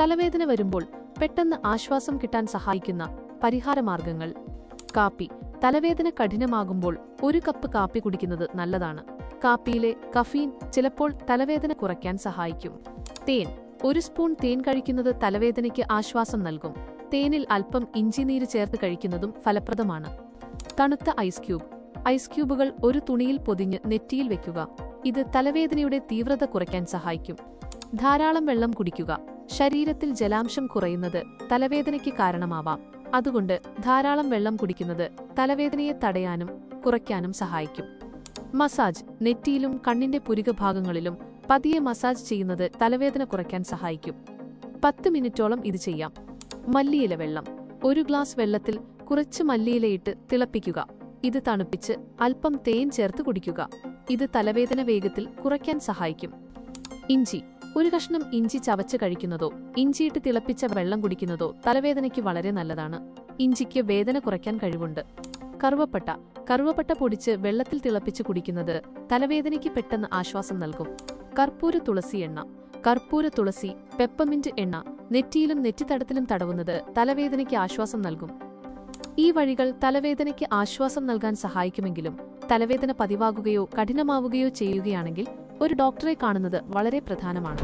തലവേദന വരുമ്പോൾ പെട്ടെന്ന് ആശ്വാസം കിട്ടാൻ സഹായിക്കുന്ന പരിഹാരമാർഗങ്ങൾ. കാപ്പി തലവേദന കഠിനമാകുമ്പോൾ ഒരു കപ്പ് കാപ്പി കുടിക്കുന്നത് നല്ലതാണ്. കാപ്പിയിലെ കഫീൻ ചിലപ്പോൾ തലവേദന കുറയ്ക്കാൻ സഹായിക്കും. തേൻ ഒരു സ്പൂൺ തേൻ കഴിക്കുന്നത് തലവേദനയ്ക്ക് ആശ്വാസം നൽകും. തേനിൽ അല്പം ഇഞ്ചി നീര് ചേർത്ത് കഴിക്കുന്നതും ഫലപ്രദമാണ്. തണുത്ത ഐസ് ക്യൂബ് ഐസ് ക്യൂബുകൾ ഒരു തുണിയിൽ പൊതിഞ്ഞ് നെറ്റിയിൽ വെക്കുക. ഇത് തലവേദനയുടെ തീവ്രത കുറയ്ക്കാൻ സഹായിക്കും. ധാരാളം വെള്ളം കുടിക്കുക. ശരീരത്തിൽ ജലാംശം കുറയുന്നത് തലവേദനയ്ക്ക് കാരണമാവാം. അതുകൊണ്ട് ധാരാളം വെള്ളം കുടിക്കുന്നത് തലവേദനയെ തടയാനും കുറയ്ക്കാനും സഹായിക്കും. മസാജ് നെറ്റിയിലും കണ്ണിന്റെ പുരികഭാഗങ്ങളിലും പതിയെ മസാജ് ചെയ്യുന്നത് തലവേദന കുറയ്ക്കാൻ സഹായിക്കും. പത്ത് മിനിറ്റോളം ഇത് ചെയ്യാം. മല്ലിയില വെള്ളം. ഒരു ഗ്ലാസ് വെള്ളത്തിൽ കുറച്ച് മല്ലിയിലയിട്ട് തിളപ്പിക്കുക. ഇത് തണുപ്പിച്ച് അല്പം തേൻ ചേർത്ത് കുടിക്കുക. ഇത് തലവേദന വേഗത്തിൽ കുറയ്ക്കാൻ സഹായിക്കും. ഇഞ്ചി. ഒരു കഷ്ണം ഇഞ്ചി ചവച്ച് കഴിക്കുന്നതോ ഇഞ്ചിയിട്ട് തിളപ്പിച്ച വെള്ളം കുടിക്കുന്നതോ തലവേദനയ്ക്ക് വളരെ നല്ലതാണ്. ഇഞ്ചിക്ക് വേദന കുറയ്ക്കാൻ കഴിവുണ്ട്. കറുവപ്പട്ട. കറുവപ്പട്ട പൊടിച്ച് വെള്ളത്തിൽ തിളപ്പിച്ച് കുടിക്കുന്നത് തലവേദനയ്ക്ക് പെട്ടെന്ന് ആശ്വാസം നൽകും. കർപ്പൂര തുളസി എണ്ണ. കർപ്പൂര തുളസി പെപ്പമിന്റ് എണ്ണ നെറ്റിയിലും നെറ്റിത്തടത്തിലും തടവുന്നത് തലവേദനയ്ക്ക് ആശ്വാസം നൽകും. ഈ വഴികൾ തലവേദനയ്ക്ക് ആശ്വാസം നൽകാൻ സഹായിക്കുമെങ്കിലും തലവേദന പതിവാകുകയോ കഠിനമാവുകയോ ചെയ്യുകയാണെങ്കിൽ ഒരു ഡോക്ടറെ കാണുന്നത് വളരെ പ്രധാനമാണ്.